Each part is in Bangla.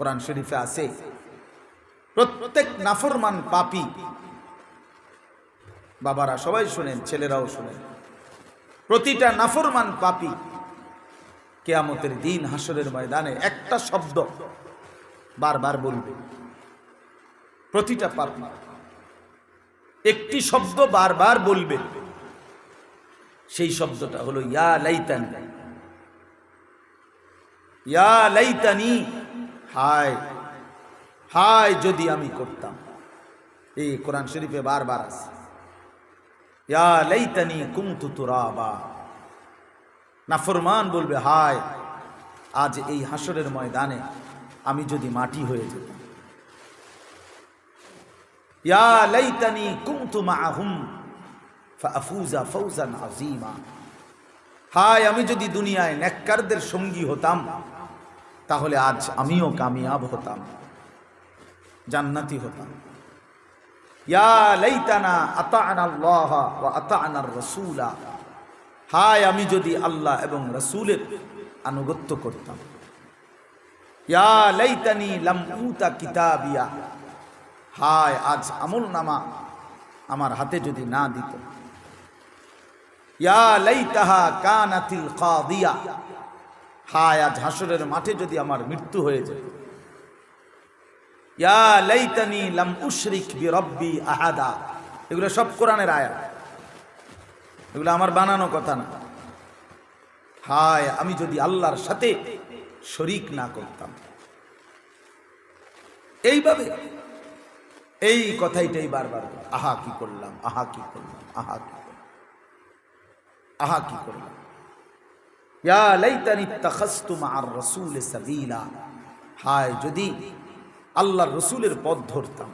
কোরআন শরীফে আছে। প্রত্যেক নাফরমান পাপি বাবারা সবাই শোনেন, ছেলেরাও শোনেন। প্রতিটা নাফরমান পাপি কেয়ামতের দিন হাসরের ময়দানে একটা শব্দ বারবার বলবে। প্রতিটা পাপি একটি শব্দ বারবার বলবে। সেই শব্দটা হলো, ইয়া লাইতানি। ইয়া লাইতানি। হায় হায় যদি আমি করতাম। এই কোরআন শরীফে বারবার আছে। ইয়া লাইতানি কুমতু তুরাবা। নাফরমান বলবে, হায়, আজ এই হাসরের ময়দানে আমি যদি মাটি হয়ে যেতাম। ইয়া লাইতানি কুমতু মাআহুম ফাফুজা ফৌজান আজিমা হায়, আমি যদি দুনিয়ায় নেককারদের সঙ্গী হতাম তাহলে আজ আমিও কামিয়াব হতাম, জান্নাতি হতাম। রাসূলা। হায়, আমি যদি আল্লাহ এবং রাসূলের আনুগত্য করতাম। ইয়া লাইতানি কিতাবিয়া। হায়, আজ আমল নামা আমার হাতে যদি না দিত। ইয়া হায় আজ হাসরের মাঠে যদি আমার মৃত্যু হয়ে যায়। ইয়া লাইতানি লাম উশরিক বি রব্বি আহাদা। এগুলো সব কোরআনের আয়াত। এগুলো আমার বানানো কথা না। হায়, আমি যদি আল্লাহর সাথে শরিক না করতাম। এইভাবে এই কথাইটাই বারবার আহা কি করলাম, আহা কি করলাম, আহা কি করলাম, আহা কি করলাম ইয়া লাইতানি তাখাস্তু মা'আর রাসূল সাবিলা হায়, যদি আল্লাহর রসুলের পথ ধরতাম।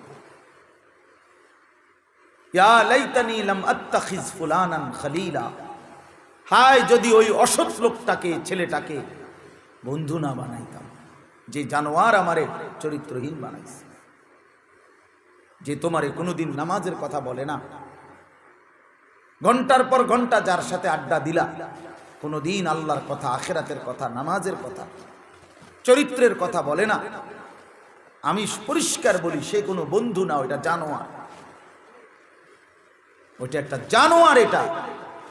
হায়, যদি ওই অসৎ লোকটাকে, ছেলেটাকে বন্ধু না বানাইতাম, যে জানোয়ার আমারে চরিত্রহীন বানাইছে। যে তোমারে কোনোদিন নামাজের কথা বলে না। ঘণ্টার পর ঘণ্টা যার সাথে আড্ডা দিলা কোনোদিন আল্লাহর কথা, আখেরাতের কথা, নামাজের কথা, চরিত্রের কথা বলে না। আমি পরিষ্কার বলি, সে কোনো বন্ধু না, ওইটা জানোয়ার। ওইটা একটা জানোয়ার এটা।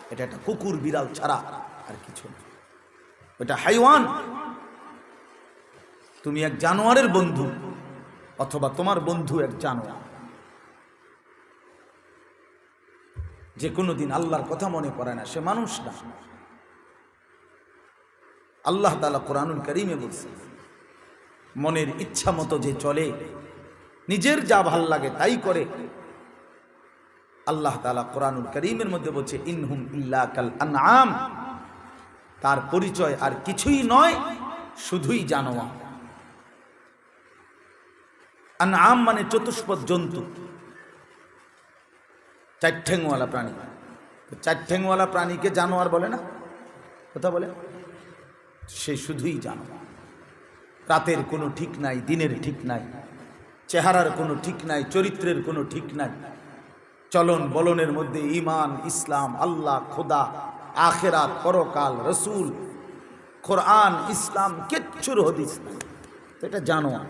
এটা একটা কুকুর, বিড়াল ছাড়া আর কিছু না। ওটা হাইওয়ান। তুমি এক জানোয়ারের বন্ধু, অথবা তোমার বন্ধু এক জানোয়ার। যে কোনোদিন আল্লাহর কথা মনে করে না, সে মানুষ না। আল্লাহ তালা কোরআনুল করিমে বলছে, মনের ইচ্ছা মতো যে চলে, নিজের যা ভালো লাগে তাই করে। আল্লাহ তালা কোরআনুল করিমের মধ্যে বলছে, ইনহুম ইল্লা কাল আনআম। তার পরিচয় আর কিছুই নয়, শুধুই জানোয়া আনআম মানে চতুষ্পদ জন্তু চার ঠ্যাংওয়ালা প্রাণী। তো চার ঠ্যাংওয়ালা প্রাণীকে জানোয়ার বলে না? কথা বলে? সে শুধুই জানো। রাতের কোনো ঠিক নাই, দিনের ঠিক নাই, চেহারার কোনো ঠিক নাই, চরিত্রের কোনো ঠিক নাই। চলন বলনের মধ্যে ইমান ইসলাম, আল্লাহ, খোদা আখেরা পরকাল, রসুল খোরআন ইসলাম, কিচ্ছুর হদিস এটা জানোয়ার